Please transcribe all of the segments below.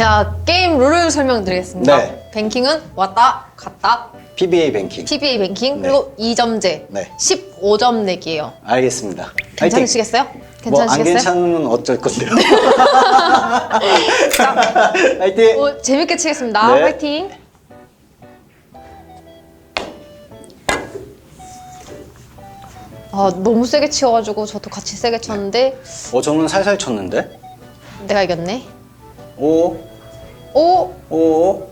제가 게임 룰을 설명드리겠습니다. 네. 뱅킹은 왔다 갔다 PBA 뱅킹. PBA 뱅킹 네. 그리고 2점제 네. 15점 내기예요. 알겠습니다. 괜찮으시겠어요? 뭐 안 괜찮으시겠어요? 괜찮으면 어쩔 건데요. 화이팅! 오, 재밌게 치겠습니다. 네. 화이팅! 아 너무 세게 치워가지고 저도 같이 세게 쳤는데 어, 저는 살살 쳤는데? 내가 이겼네. 오, 오! 오,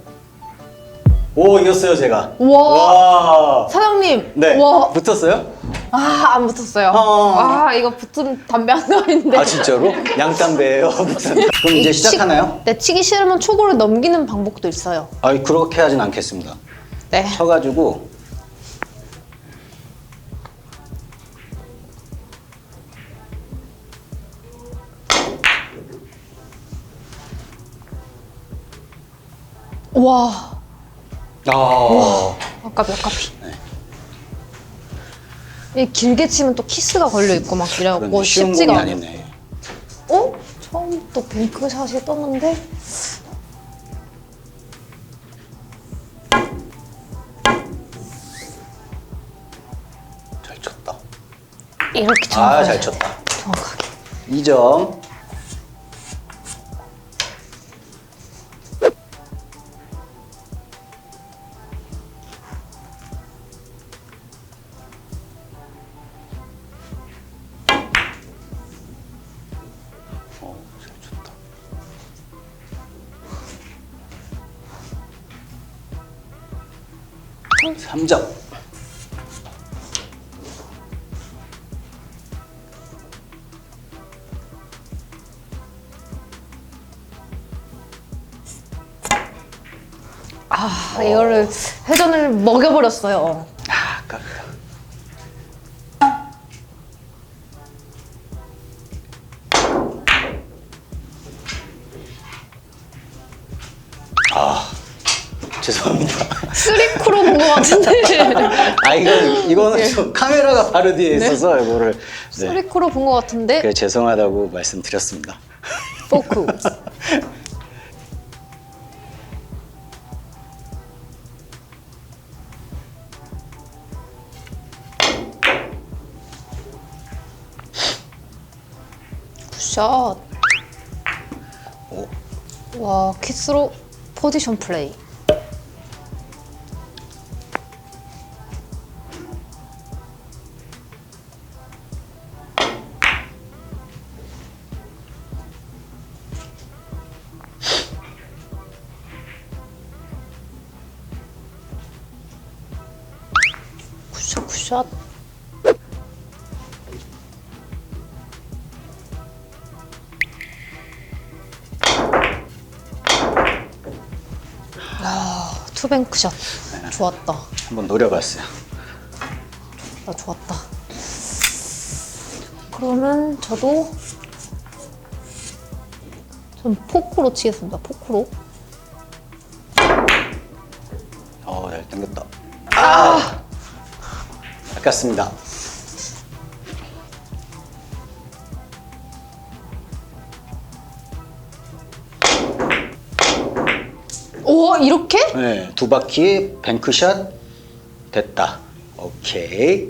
오, 이겼어요, 제가. 와. 사장님! 네. 와! 붙었어요? 아, 안 붙었어요. 어. 아, 이거 붙은 담배 한 가인데. 아, 진짜로? 양담배예요 무슨. 그럼 이제 시작하나요? 네, 치기 싫으면 초고를 넘기는 방법도 있어요. 아, 그렇게 하진 않겠습니다. 네. 쳐가지고 와, 아, 아깝이, 아깝이. 이 길게 치면 또 키스가 걸려 있고 막 이래갖고 그런 쉬운 공이 쉽지가 않아. 아니네. 어? 처음 또 뱅크샷이 떴는데 잘 쳤다. 이렇게 정확하게 아, 잘 쳤다. 정확하게 2점. 아 이거를 회전을 먹여버렸어요 아, 아깝다. 아, 죄송합니다. 쓰리크로 본 것 같은데 아, 이거, 이거는 네. 좀 카메라가 바로 뒤에 있어서 이거를. 네. 쓰리크로 본 것 같은데 그래, 죄송하다고 말씀드렸습니다. 포크 굿샷. 오, 와 키스로 포지션 플레이. 굿샷 굿샷 아, 투뱅크샷 좋았다 한번 노려봤어요. 나 좋았다. 그러면 저도 전 포크로 치겠습니다. 포크로. 어, 잘 당겼다. 아! 아깝습니다. 오 이렇게? 네, 두 바퀴 뱅크샷 됐다. 오케이.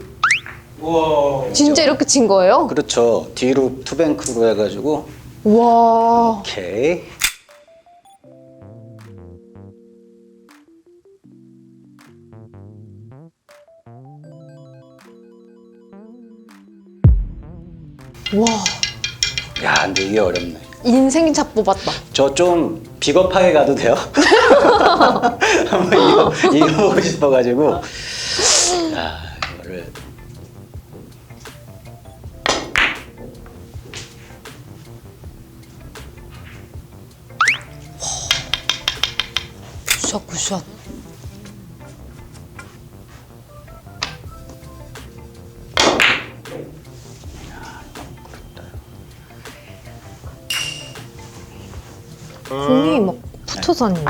진짜 이렇게 친 거예요? 그렇죠. 뒤로 투뱅크로 해가지고 와. 오케이. 와. 야, 근데 이게 어렵네. 인생샷 뽑았다. 저 좀 비겁하게 가도 돼요? 한번 이거, 이겨보고 싶어가지고. 아, 이거를. 굿샷 굿샷. 3초 전이에요.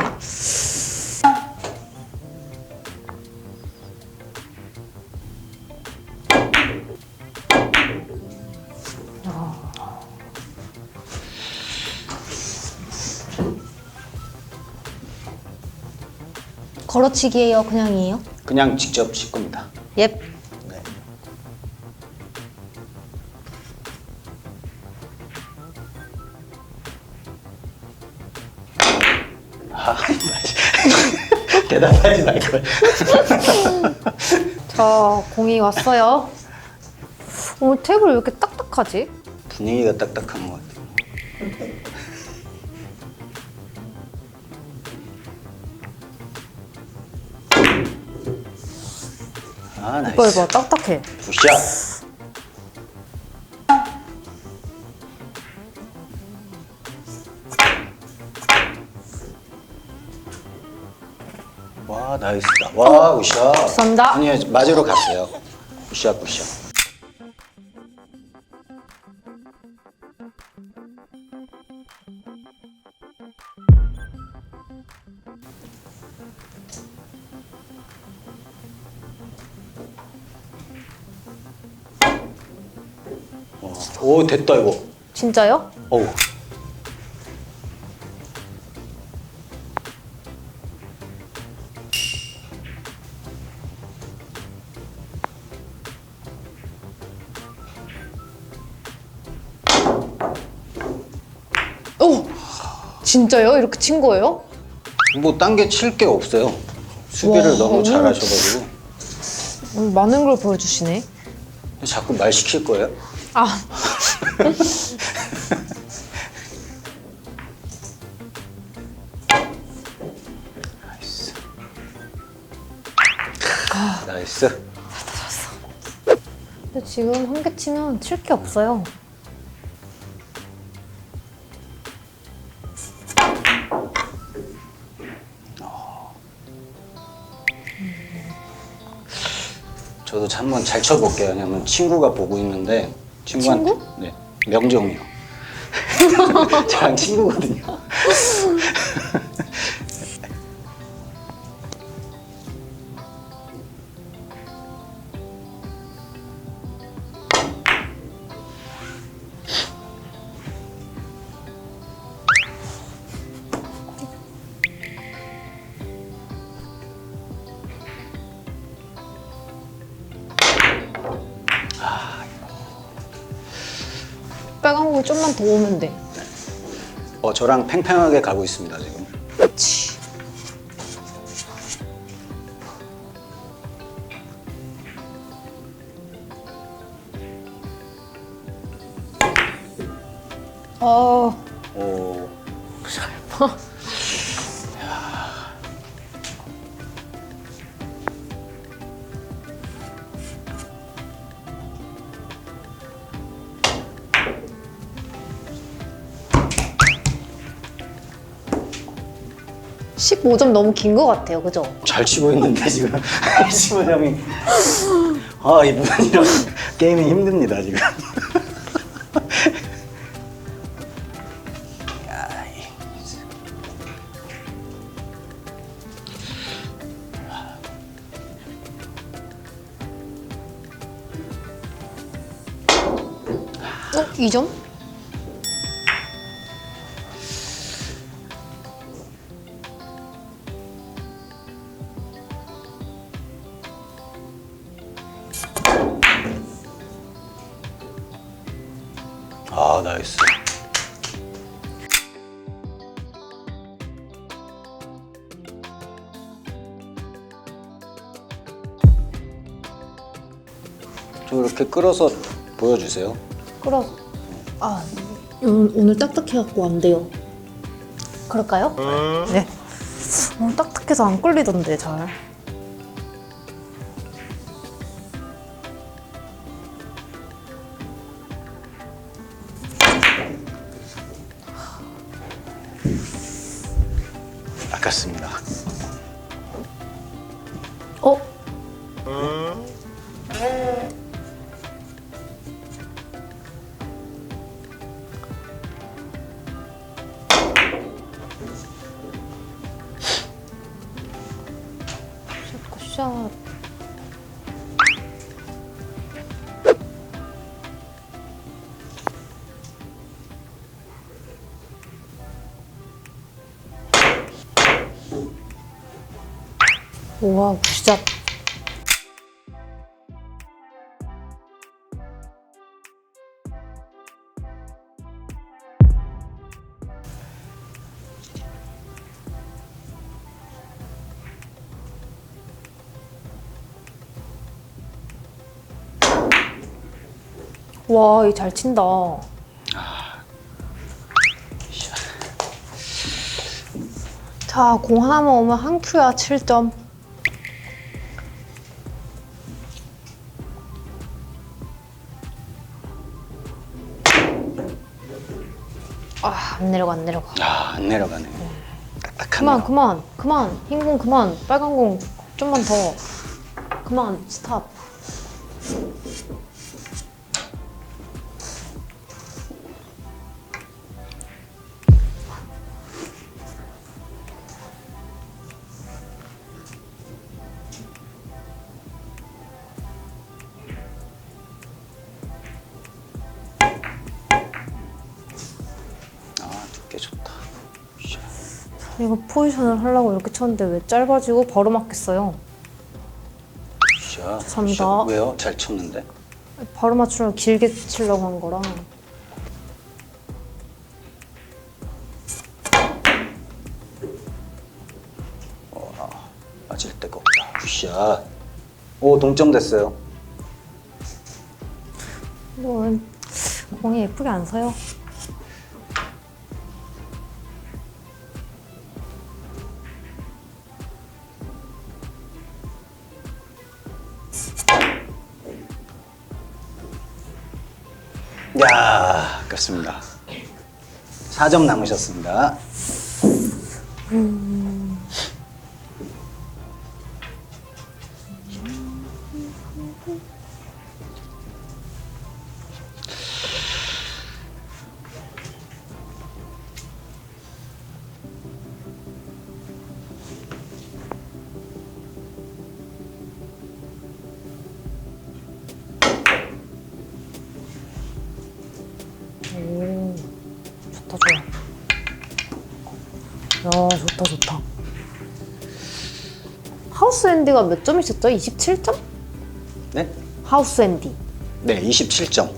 아. 걸어치기예요, 그냥이에요? 그냥 직접 씻겁니다. 옙. 예. 대답하지 말걸. 자, 공이 왔어요. 오늘 테이블 왜 이렇게 딱딱하지? 분위기가 딱딱한 것 같아요. 아, 이거 나이스. 봐, 딱딱해. 굿샷. 나이스다. 와, 굿샷. 감사합니다. 아니, 맞으러 갔어요. 굿샷, 굿샷. 와, 오, 됐다, 이거. 진짜요? 어우. 오! 진짜요? 이렇게 친 거예요? 뭐, 딴 게 칠 게 없어요. 수비를 와, 너무 오늘- 잘하셔가지고. 오늘 많은 걸 보여주시네. 자꾸 말 시킬 거예요? 아, 나이스. 나이스. 근데 지금 한 개 치면 칠 게 없어요. 저도 한번 잘 쳐볼게요. 왜냐면 친구가 보고 있는데 친구한테 친구? 네 명정이요. 저랑 친구거든요. 좀만 더 오면 돼. 네. 어, 저랑 팽팽하게 가고 있습니다, 지금. 그치. 어, 오, 잘 봐. 어. 35점 너무 긴 것 같아요. 그죠? 잘 치고 있는데 지금 15점이 아 이분 이런 게임이 힘듭니다 지금 어, 2점? 아 나이스. 좀 이렇게 끌어서 보여주세요. 끌어. 아, 오늘, 오늘 딱딱해갖고 안 돼요. 그럴까요? 네. 오늘 딱딱해서 안 끌리던데, 잘. 아깝습니다. 우와, 굿샷. 와, 이 잘 친다. 자, 공 하나만 오면 한 큐야, 7점. 안 내려가, 안 내려가. 아, 안 내려가네. 딱딱하네. 그만, 그만, 그만. 흰 공 그만. 빨간 공 좀만 더. 그만, 스탑. 이거 포지션을 하려고 이렇게 쳤는데 왜 짧아지고 바로 맞겠어요? 샤. 왜요? 잘 쳤는데. 바로 맞추려고 길게 치려고 한 거라. 맞을 데가 없다. 굿샷. 오, 동점 됐어요. 뭐 공이 예쁘게 안 서요. 야, 아깝습니다. 4점 남으셨습니다. 오, 좋다 좋아. 야, 좋다 좋다. 하우스 앤디가 몇 점이셨죠? 27점? 네? 하우스 앤디. 네, 27점.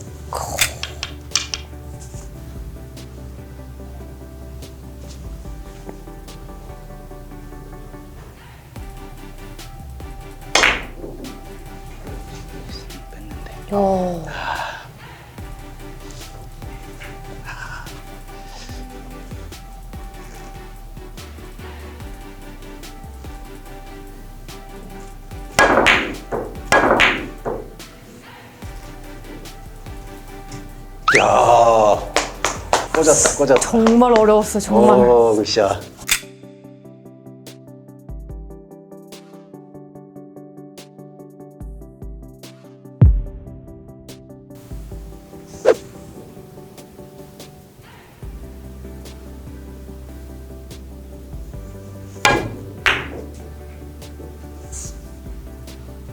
꽂았다, 꽂았다. 정말 어려웠어 정말. 오, 굿샷.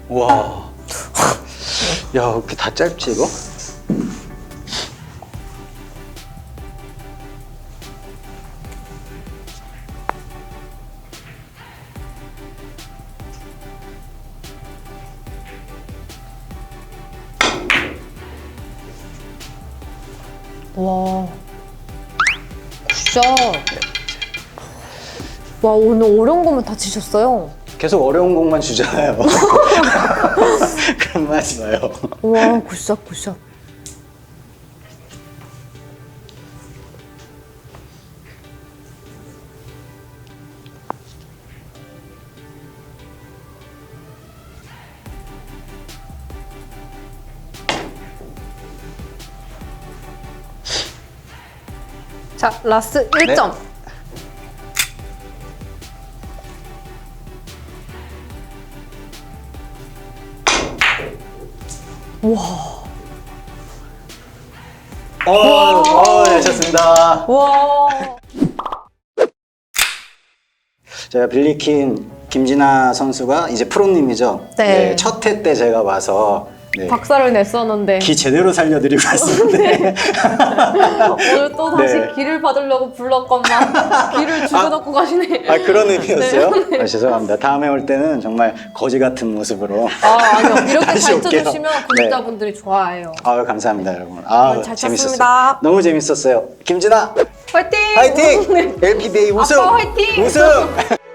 와. 야, 이렇게 다 짧지, 이거? 와. 굿샷. 와 오늘 어려운 거만 다 치셨어요. 계속 어려운 곡만 주잖아요. 그런 말 하지 마요. 와 굿샷 굿샷. 자 라스트 1점. 어, 어, 네, 좋습니다. 와. 제가 빌리킨 김진아 선수가 이제 프로님이죠. 네. 첫해때 제가 와서 네. 박살을 냈었는데 기 제대로 살려드리고 왔었는데 오늘 또 다시 네. 기를 받으려고 불렀건만 기를 주고받고 가시네. 아 그런 의미였어요? 아, 죄송합니다. 다음에 올 때는 정말 거지 같은 모습으로 아 아니요 이렇게 다시 가르쳐 올게요. 주시면 구독자분들이 좋아해요. 아유 감사합니다 여러분. 아 오늘 잘 재밌었어요. 쳤습니다. 너무 재밌었어요. 김진아 화이팅! 화이팅! LPBA 우승! 아빠 화이팅! 우승!